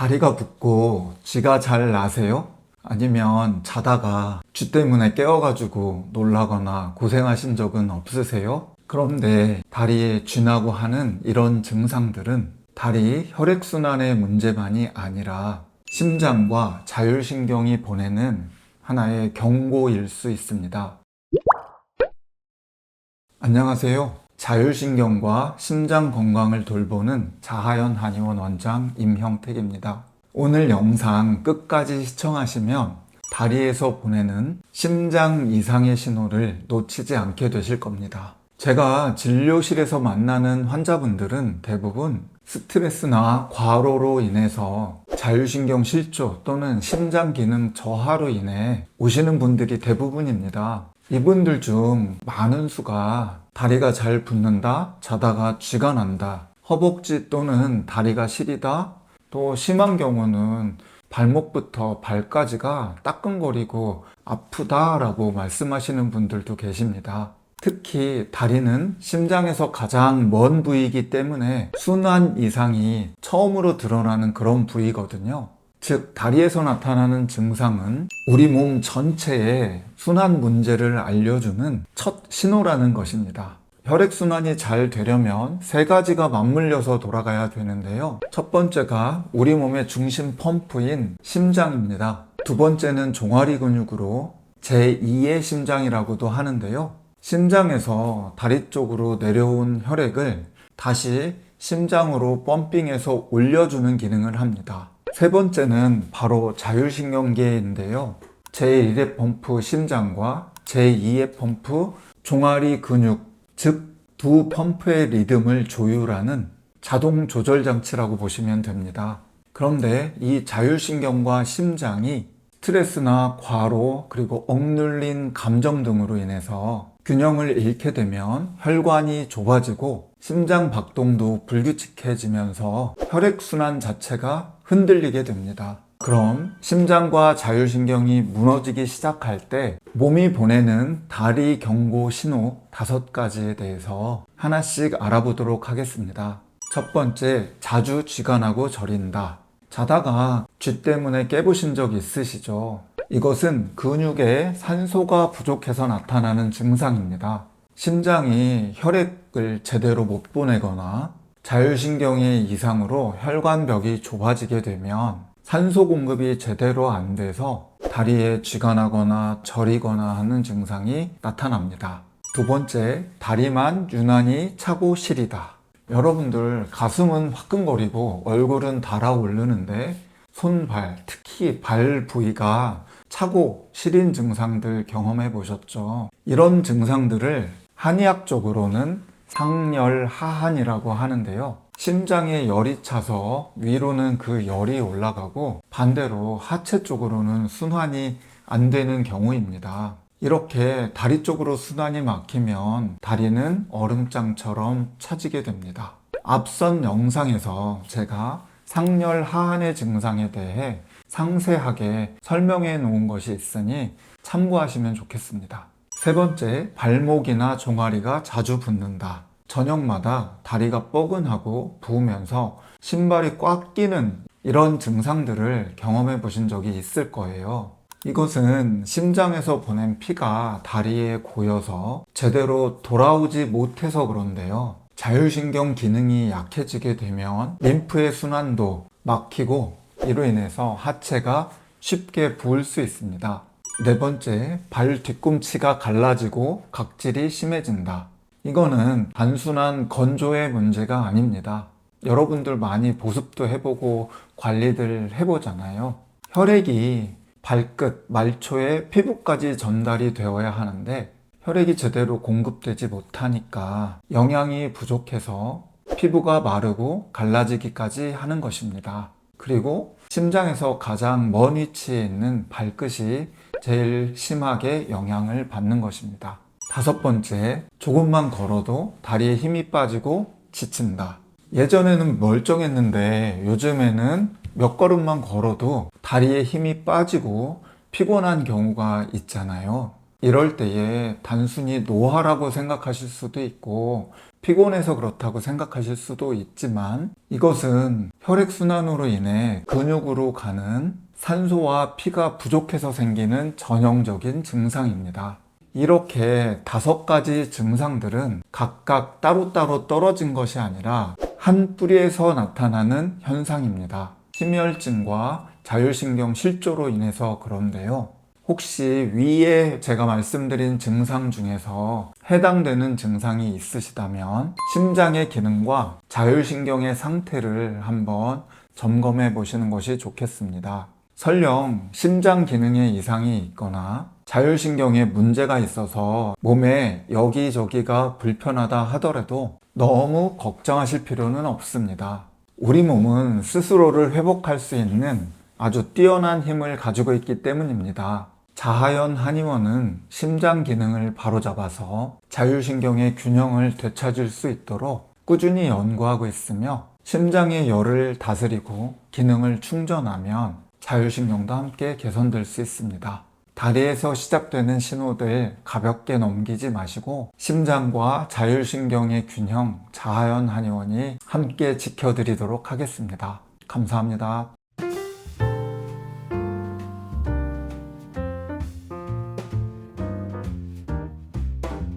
다리가 붓고 쥐가 잘 나세요? 아니면 자다가 쥐 때문에 깨어가지고 놀라거나 고생하신 적은 없으세요? 그런데 다리에 쥐나고 하는 이런 증상들은 다리 혈액순환의 문제만이 아니라 심장과 자율신경이 보내는 하나의 경고일 수 있습니다. 안녕하세요. 자율신경과 심장 건강을 돌보는 자하연 한의원 원장 임형택입니다. 오늘 영상 끝까지 시청하시면 다리에서 보내는 심장 이상의 신호를 놓치지 않게 되실 겁니다. 제가 진료실에서 만나는 환자분들은 대부분 스트레스나 과로로 인해서 자율신경 실조 또는 심장 기능 저하로 인해 오시는 분들이 대부분입니다. 이분들 중 많은 수가 다리가 잘 붓는다, 자다가 쥐가 난다, 허벅지 또는 다리가 시리다, 또 심한 경우는 발목부터 발까지가 따끔거리고 아프다라고 말씀하시는 분들도 계십니다. 특히 다리는 심장에서 가장 먼 부위이기 때문에 순환 이상이 처음으로 드러나는 그런 부위거든요. 즉, 다리에서 나타나는 증상은 우리 몸 전체에 순환 문제를 알려주는 첫 신호라는 것입니다. 혈액순환이 잘 되려면 세 가지가 맞물려서 돌아가야 되는데요. 첫 번째가 우리 몸의 중심 펌프인 심장입니다. 두 번째는 종아리 근육으로 제2의 심장이라고도 하는데요. 심장에서 다리 쪽으로 내려온 혈액을 다시 심장으로 펌핑해서 올려주는 기능을 합니다. 세 번째는 바로 자율신경계인데요. 제1의 펌프 심장과 제2의 펌프 종아리 근육, 즉 두 펌프의 리듬을 조율하는 자동 조절 장치라고 보시면 됩니다. 그런데 이 자율신경과 심장이 스트레스나 과로 그리고 억눌린 감정 등으로 인해서 균형을 잃게 되면 혈관이 좁아지고 심장 박동도 불규칙해지면서 혈액순환 자체가 흔들리게 됩니다. 그럼 심장과 자율신경이 무너지기 시작할 때 몸이 보내는 다리 경고 신호 다섯 가지에 대해서 하나씩 알아보도록 하겠습니다. 첫 번째, 자주 쥐가 나고 저린다. 자다가 쥐 때문에 깨부신 적 있으시죠? 이것은 근육에 산소가 부족해서 나타나는 증상입니다. 심장이 혈액을 제대로 못 보내거나 자율신경의 이상으로 혈관벽이 좁아지게 되면 산소 공급이 제대로 안 돼서 다리에 쥐가 나거나 저리거나 하는 증상이 나타납니다. 두 번째, 다리만 유난히 차고 시리다. 여러분들 가슴은 화끈거리고 얼굴은 달아오르는데 손발, 특히 발 부위가 차고 시린 증상들 경험해 보셨죠? 이런 증상들을 한의학적으로는 상열하한이라고 하는데요. 심장에 열이 차서 위로는 그 열이 올라가고 반대로 하체 쪽으로는 순환이 안 되는 경우입니다. 이렇게 다리 쪽으로 순환이 막히면 다리는 얼음장처럼 차지게 됩니다. 앞선 영상에서 제가 상열 하한의 증상에 대해 상세하게 설명해 놓은 것이 있으니 참고하시면 좋겠습니다. 세 번째, 발목이나 종아리가 자주 붓는다. 저녁마다 다리가 뻐근하고 부으면서 신발이 꽉 끼는 이런 증상들을 경험해 보신 적이 있을 거예요. 이것은 심장에서 보낸 피가 다리에 고여서 제대로 돌아오지 못해서 그런데요. 자율신경 기능이 약해지게 되면 림프의 순환도 막히고 이로 인해서 하체가 쉽게 부을 수 있습니다. 네 번째, 발 뒤꿈치가 갈라지고 각질이 심해진다. 이거는 단순한 건조의 문제가 아닙니다. 여러분들 많이 보습도 해보고 관리들 해보잖아요. 혈액이 발끝, 말초에 피부까지 전달이 되어야 하는데 혈액이 제대로 공급되지 못하니까 영양이 부족해서 피부가 마르고 갈라지기까지 하는 것입니다. 그리고 심장에서 가장 먼 위치에 있는 발끝이 제일 심하게 영향을 받는 것입니다. 다섯 번째, 조금만 걸어도 다리에 힘이 빠지고 지친다. 예전에는 멀쩡했는데 요즘에는 몇 걸음만 걸어도 다리에 힘이 빠지고 피곤한 경우가 있잖아요. 이럴 때에 단순히 노화라고 생각하실 수도 있고 피곤해서 그렇다고 생각하실 수도 있지만 이것은 혈액순환으로 인해 근육으로 가는 산소와 피가 부족해서 생기는 전형적인 증상입니다. 이렇게 다섯 가지 증상들은 각각 따로따로 떨어진 것이 아니라 한 뿌리에서 나타나는 현상입니다. 심혈증과 자율신경 실조로 인해서 그런데요. 혹시 위에 제가 말씀드린 증상 중에서 해당되는 증상이 있으시다면 심장의 기능과 자율신경의 상태를 한번 점검해 보시는 것이 좋겠습니다. 설령 심장 기능에 이상이 있거나 자율신경에 문제가 있어서 몸에 여기저기가 불편하다 하더라도 너무 걱정하실 필요는 없습니다. 우리 몸은 스스로를 회복할 수 있는 아주 뛰어난 힘을 가지고 있기 때문입니다. 자하연 한의원은 심장 기능을 바로잡아서 자율신경의 균형을 되찾을 수 있도록 꾸준히 연구하고 있으며 심장의 열을 다스리고 기능을 충전하면 자율신경도 함께 개선될 수 있습니다. 다리에서 시작되는 신호들 가볍게 넘기지 마시고 심장과 자율신경의 균형 자하연 한의원이 함께 지켜드리도록 하겠습니다. 감사합니다.